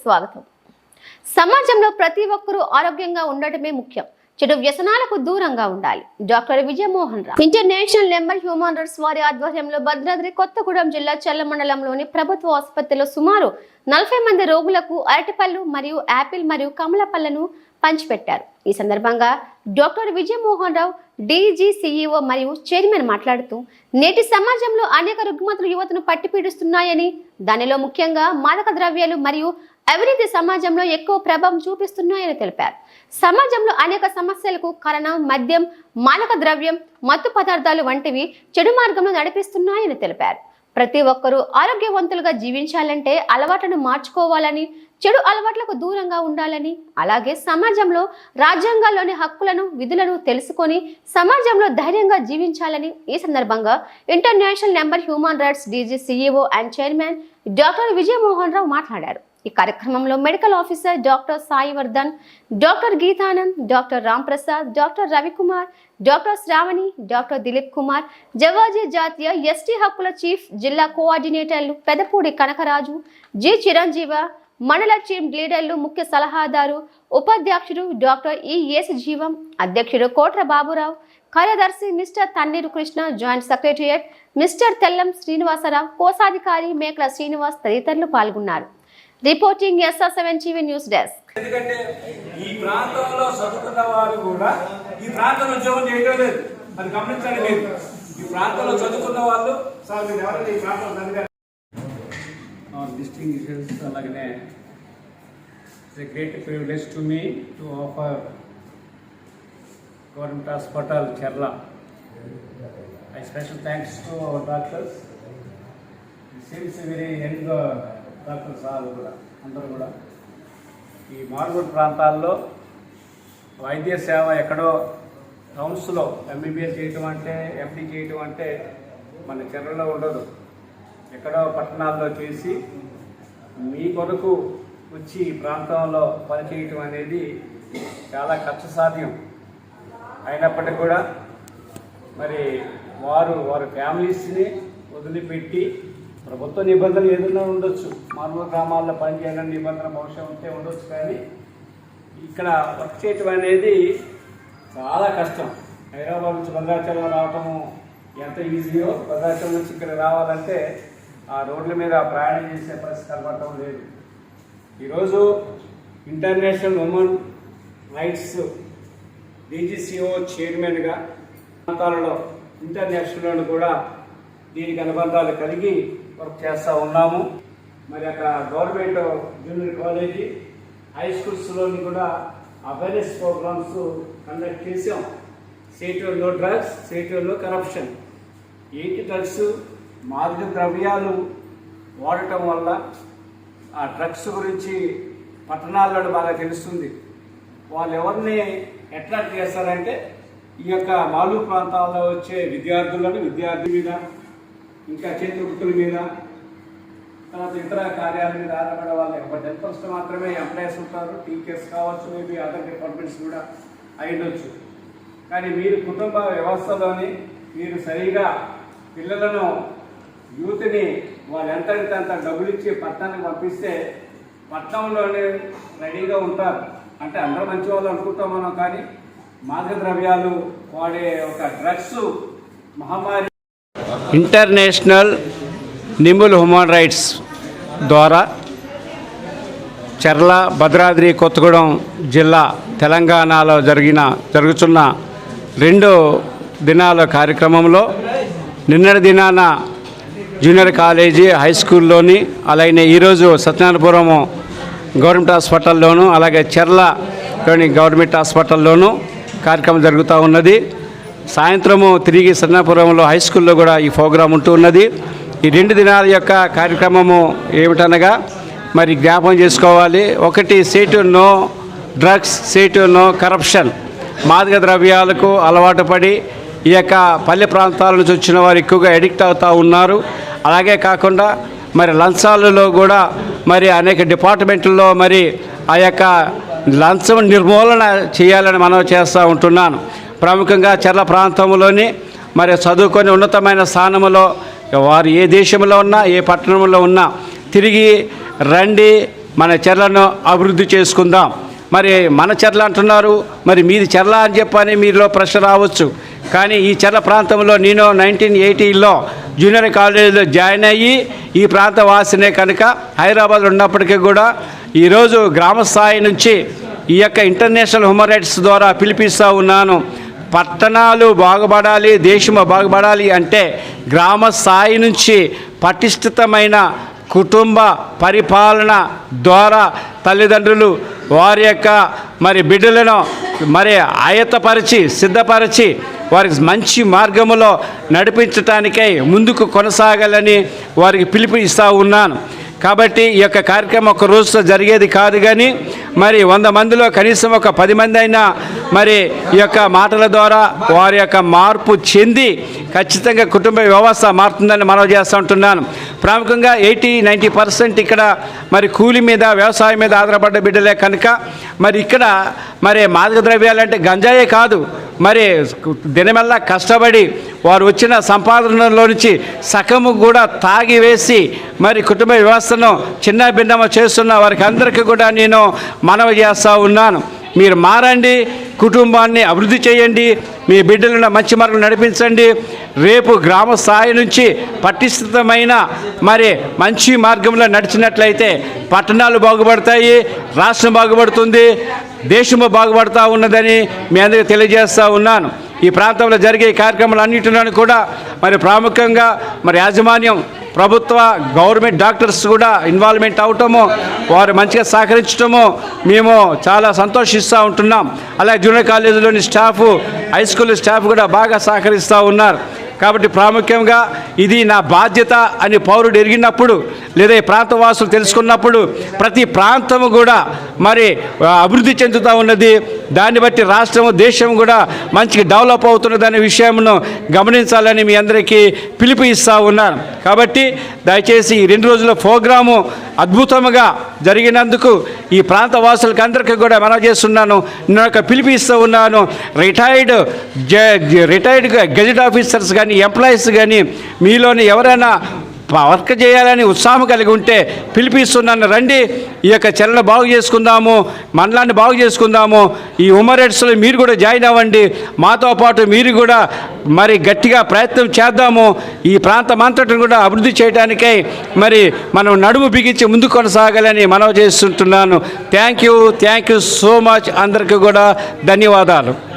స్వాగతం. సమాజంలో ప్రతి ఒక్కరూ ఆరోగ్యంగా ఉండటమే ముఖ్యం. చెడు వ్యసనాలకు దూరంగా ఉండాలి. Doctor Vijayamohan Rao. International number human rights వారి ఆధ్వర్యంలో భద్రాద్రి కొత్తగూడెం జిల్లా చెల్ల మండలంలోని ప్రభుత్వ ఆసుపత్రిలో సుమారు నలభై మంది రోగులకు అరటిపళ్ళు మరియు యాపిల్ మరియు కమలపళ్ళను పంచిపెట్టారు. ఈ సందర్భంగా డాక్టర్ విజయమోహన్ రావు డీజీసీఈఓ మరియు చైర్మన్ మాట్లాడుతూ నేటి సమాజంలో అనేక రుగ్మతులు యువతను పట్టిపీడుస్తున్నాయని దానిలో ముఖ్యంగా మాదక ద్రవ్యాలు మరియు అవినీతి సమాజంలో ఎక్కువ ప్రభావం చూపిస్తున్నాయని తెలిపారు. సమాజంలో అనేక సమస్యలకు కారణం మద్యం మాదక ద్రవ్యం మత్తు పదార్థాలు వంటివి చెడు మార్గంలో నడిపిస్తున్నాయని తెలిపారు. ప్రతి ఒక్కరూ ఆరోగ్యవంతులుగా జీవించాలంటే అలవాట్లను మార్చుకోవాలని చెడు అలవాట్లకు దూరంగా ఉండాలని అలాగే సమాజంలో రాజ్యాంగాల్లోని హక్కులను విధులను తెలుసుకొని సమాజంలో ధైర్యంగా జీవించాలని ఈ సందర్భంగా international number human rights DG CEO and chairman doctor Vijayamohan Rao మాట్లాడారు. ఈ కార్యక్రమంలో medical officer doctor Saivardhan doctor Geetanand doctor Ramprasad doctor Ravikumar doctor Shravani doctor Dilip Kumar Jawaji జాతీయ ఎస్టీ హక్కుల చీఫ్ జిల్లా కోఆర్డినేటర్లు పెదపూడి కనకరాజు జి చిరంజీవ మండల టీం లీడర్లు ముఖ్య సలహాదారు ఉపాధ్యక్షుడు డాక్టర్ ఈ ఎస్ జీవం అధ్యక్షుడు కోట్ర బాబురావు కార్యదర్శి mister Tanneeru Krishna joint secretariat mister Tellam Srinivasarao కోశాధికారి మేకల శ్రీనివాస్ తదితరులు పాల్గొన్నారు. Reporting SR seven TV news desk. ఎందుకంటే ఈ ప్రాంతంలో చదువుకున్న వారు కూడా ఈ ప్రాంతంలో ఉద్యోగం చేయడం లేదు. అది గమనించండి లేదు ఈ ప్రాంతంలో చదువుకున్న వాళ్ళు సార్ మీరు ఎవరైనా ఈ ప్రాంతంలో చదివారు డిస్టింగ్విషన్స్ అలాగనే it's a great privilege to me to offer government hospital Cherla I special thanks to our doctors seems very young doctors all కూడా అందరూ కూడా. ఈ మారుమూల ప్రాంతాల్లో వైద్య సేవ ఎక్కడో టౌన్స్లో ఎంబీబీఎస్ చేయటం అంటే ఎండి చేయటం అంటే మన చెర్రలో ఉండదు. ఎక్కడో పట్టణాల్లో చేసి మీ కొరకు వచ్చి ఈ ప్రాంతంలో పనిచేయటం అనేది చాలా కష్ట సాధ్యం అయినప్పటికీ కూడా మరి వారు వారి ఫ్యామిలీస్ని వదిలిపెట్టి ప్రభుత్వ నిబంధనలు ఏదైనా ఉండొచ్చు. మామూలు గ్రామాల్లో పనిచేయాలని నిబంధన బహుశా ఉంటే ఉండొచ్చు కానీ ఇక్కడ వర్క్ చేయటం అనేది చాలా కష్టం. హైదరాబాద్ నుంచి భద్రాచలం రావటము ఎంత ఈజీయో భద్రాచలం నుంచి ఇక్కడ రావాలంటే ఆ రోడ్ల మీద ప్రయాణం చేసే పరిస్థితి కనబడటం లేదు. ఈరోజు ఇంటర్నేషనల్ ఉమెన్ రైట్స్ డీజీసీఓ చైర్మన్గా ప్రాంతాలలో ఇంటర్నేషనల్ కూడా దీనికి అనుబంధాలు కలిగి వర్క్ చేస్తూ ఉన్నాము. మరి అక్కడ గవర్నమెంట్ జూనియర్ కాలేజీ హై స్కూల్స్లోని కూడా అవేర్నెస్ ప్రోగ్రామ్స్ కండక్ట్ చేసాం సేటోలో డ్రగ్స్ సేటోలో కరప్షన్. ఏంటి డ్రగ్స్? మాదక ద్రవ్యాలు వాడటం వల్ల ఆ డ్రగ్స్ గురించి పట్టణాల్లో బాగా తెలుస్తుంది. వాళ్ళు ఎవరిని అట్రాక్ట్ చేస్తారంటే ఈ యొక్క మాలు ప్రాంతాల్లో వచ్చే విద్యార్థులను విద్యార్థి మీద ఇంకా చేతి వృత్తుల మీద తర్వాత ఇతర కార్యాల మీద ఆధారపడే వాళ్ళు ఒక టెన్ మాత్రమే ఎంప్లాయీస్ ఉంటారు టీచర్స్ కావచ్చు మేబీ అదర్ డిపార్ట్మెంట్స్ కూడా అయ్యుండొచ్చు కానీ మీరు కుటుంబ వ్యవస్థలోని మీరు సరిగా పిల్లలను యూత్ని వాళ్ళు ఎంత అంత డబ్బులు ఇచ్చి పట్టణానికి పంపిస్తే పట్టణంలోనే రెడీగా ఉంటారు. అంటే అందరూ మంచి వాళ్ళు అనుకుంటాం మనం కానీ మాదక ద్రవ్యాలు వాడే ఒక డ్రగ్స్ మహమ్మారి ఇంటర్నేషనల్ నింబుల్ హ్యూమన్ రైట్స్ ద్వారా చర్ల భద్రాద్రి కొత్తగూడెం జిల్లా తెలంగాణలో జరిగిన జరుగుతున్న రెండు దినాల కార్యక్రమంలో నిన్నటి దినాన జూనియర్ కాలేజీ హై స్కూల్లోని అలాగే ఈరోజు సత్యనారాయణపురం గవర్నమెంట్ హాస్పిటల్లోను అలాగే చెర్లలోని గవర్నమెంట్ హాస్పిటల్లోనూ కార్యక్రమం జరుగుతూ ఉన్నది. సాయంత్రము తిరిగి సత్యనాపురంలో హై స్కూల్లో కూడా ఈ ప్రోగ్రాం ఉంటూ ఉన్నది. ఈ రెండు దినాల యొక్క కార్యక్రమము ఏమిటనగా మరి జ్ఞాపకం చేసుకోవాలి. ఒకటి సేటు నో డ్రగ్స్ సేటు నో కరప్షన్. మాదక ద్రవ్యాలకు అలవాటు పడి ఈ యొక్క పల్లె ప్రాంతాల నుంచి వచ్చిన వారు ఎక్కువగా ఎడిక్ట్ అవుతూ ఉన్నారు. అలాగే కాకుండా మరి లంచాలలో కూడా మరి అనేక డిపార్ట్మెంట్లలో మరి ఆ యొక్క లంచం నిర్మూలన చేయాలని మనం చేస్తూ ఉంటున్నాను. ప్రముఖంగా చర్ల ప్రాంతంలోని మరి చదువుకొని ఉన్నతమైన స్థానంలో వారు ఏ దేశంలో ఉన్నా ఏ పట్టణంలో ఉన్నా తిరిగి రండి మన చెర్లను అభివృద్ధి చేసుకుందాం. మరి మన చెర్ల అంటున్నారు మరి మీది చెర్ల అని చెప్పని మీలో ప్రశ్న రావచ్చు. కానీ ఈ చెర్ల ప్రాంతంలో నేను నైన్టీన్ ఎయిటీలో జూనియర్ కాలేజీలో జాయిన్ అయ్యి ఈ ప్రాంత వాసినే కనుక హైదరాబాద్ ఉన్నప్పటికీ కూడా ఈరోజు గ్రామ స్థాయి నుంచి ఈ యొక్క ఇంటర్నేషనల్ హ్యూమన్ రైట్స్ ద్వారా పిలిపిస్తూ ఉన్నాను. పట్టణాలు బాగుపడాలి దేశం బాగుపడాలి అంటే గ్రామ స్థాయి నుంచి పటిష్ఠితమైన కుటుంబ పరిపాలన ద్వారా తల్లిదండ్రులు వారి యొక్క మరి బిడ్డలను మరి ఆయత్తపరిచి సిద్ధపరిచి వారికి మంచి మార్గములో నడిపించటానికై ముందుకు కొనసాగాలని వారికి పిలుపు ఇస్తూ ఉన్నాను. కాబట్టి ఈ యొక్క కార్యక్రమం ఒక రోజుతో జరిగేది కాదు కానీ మరి వంద మందిలో కనీసం ఒక పది మంది అయినా మరి ఈ యొక్క మాటల ద్వారా వారి యొక్క మార్పు చెంది ఖచ్చితంగా కుటుంబ వ్యవస్థ మారుతుందని మనవి చేస్తూ ఉంటున్నాను. ప్రాముఖ్యంగా ఎయిటీ నైంటీ పర్సెంట్ ఇక్కడ మరి కూలి మీద వ్యవసాయం మీద ఆధారపడ్డ బిడ్డలే కనుక మరి ఇక్కడ మరి మాదక ద్రవ్యాలంటే గంజాయే కాదు. మరి దినమెల్లా కష్టపడి వారు వచ్చిన సంపాదనలో నుంచి సగము కూడా తాగివేసి మరి కుటుంబ వ్యవస్థను చిన్న భిన్నమ చేస్తున్న వారికి అందరికీ కూడా నేను మనవి చేస్తూ ఉన్నాను. మీరు మారండి కుటుంబాన్ని అభివృద్ధి చేయండి మీ బిడ్డలను మంచి మార్గం నడిపించండి. రేపు గ్రామ స్థాయి నుంచి పటిష్టమైన మరి మంచి మార్గంలో నడిచినట్లయితే పట్టణాలు బాగుపడతాయి రాష్ట్రం బాగుపడుతుంది. దేశము బాగుపడుతూ ఉన్నదని మీ అందరికీ తెలియజేస్తూ ఉన్నాను. ఈ ప్రాంతంలో జరిగే కార్యక్రమాలన్నింటిలోనూ కూడా మరి ప్రాముఖ్యంగా మరి యాజమాన్యం ప్రభుత్వ గవర్నమెంట్ డాక్టర్స్ కూడా ఇన్వాల్వ్మెంట్ అవటము వారు మంచిగా సహకరించటము మేము చాలా సంతోషిస్తూ ఉంటున్నాం. అలాగే జూనియర్ కాలేజీలోని స్టాఫ్ హై స్కూల్ స్టాఫ్ కూడా బాగా సహకరిస్తూ ఉన్నారు. కాబట్టి ప్రాముఖ్యంగా ఇది నా బాధ్యత అని పౌరుడు ఎరిగినప్పుడు లేదా ఈ ప్రాంతవాసులు తెలుసుకున్నప్పుడు ప్రతి ప్రాంతము కూడా మరి అభివృద్ధి చెందుతూ ఉన్నది. దాన్ని బట్టి రాష్ట్రము దేశం కూడా మంచిగా డెవలప్ అవుతున్నదనే విషయంను గమనించాలని మీ అందరికీ పిలుపు ఇస్తూ ఉన్నాను. కాబట్టి దయచేసి ఈ రెండు రోజుల ప్రోగ్రాము అద్భుతముగా జరిగినందుకు ఈ ప్రాంత వాసులకు అందరికీ కూడా మనం చేస్తున్నాను. నేను ఒక పిలిపిస్తూ ఇస్తూ ఉన్నాను. రిటైర్డ్ రిటైర్డ్ గెజెట్ ఆఫీసర్స్ కానీ ఎంప్లాయీస్ కానీ మీలోని ఎవరైనా వర్క్ చేయాలని ఉత్సాహం కలిగి ఉంటే పిలిపిస్తున్నాను రండి ఈ యొక్క చలన బాగు చేసుకుందాము మండలాన్ని బాగు చేసుకుందాము ఈ ఉమరేట్స్లో మీరు కూడా జాయిన్ అవ్వండి మాతో పాటు మీరు కూడా మరి గట్టిగా ప్రయత్నం చేద్దాము ఈ ప్రాంతం అంతటిని కూడా అభివృద్ధి చేయడానికై మరి మనం నడుము బిగించి ముందు కొనసాగాలని మనవి చేస్తుంటున్నాను. Thank you thank you so much అందరికీ కూడా ధన్యవాదాలు.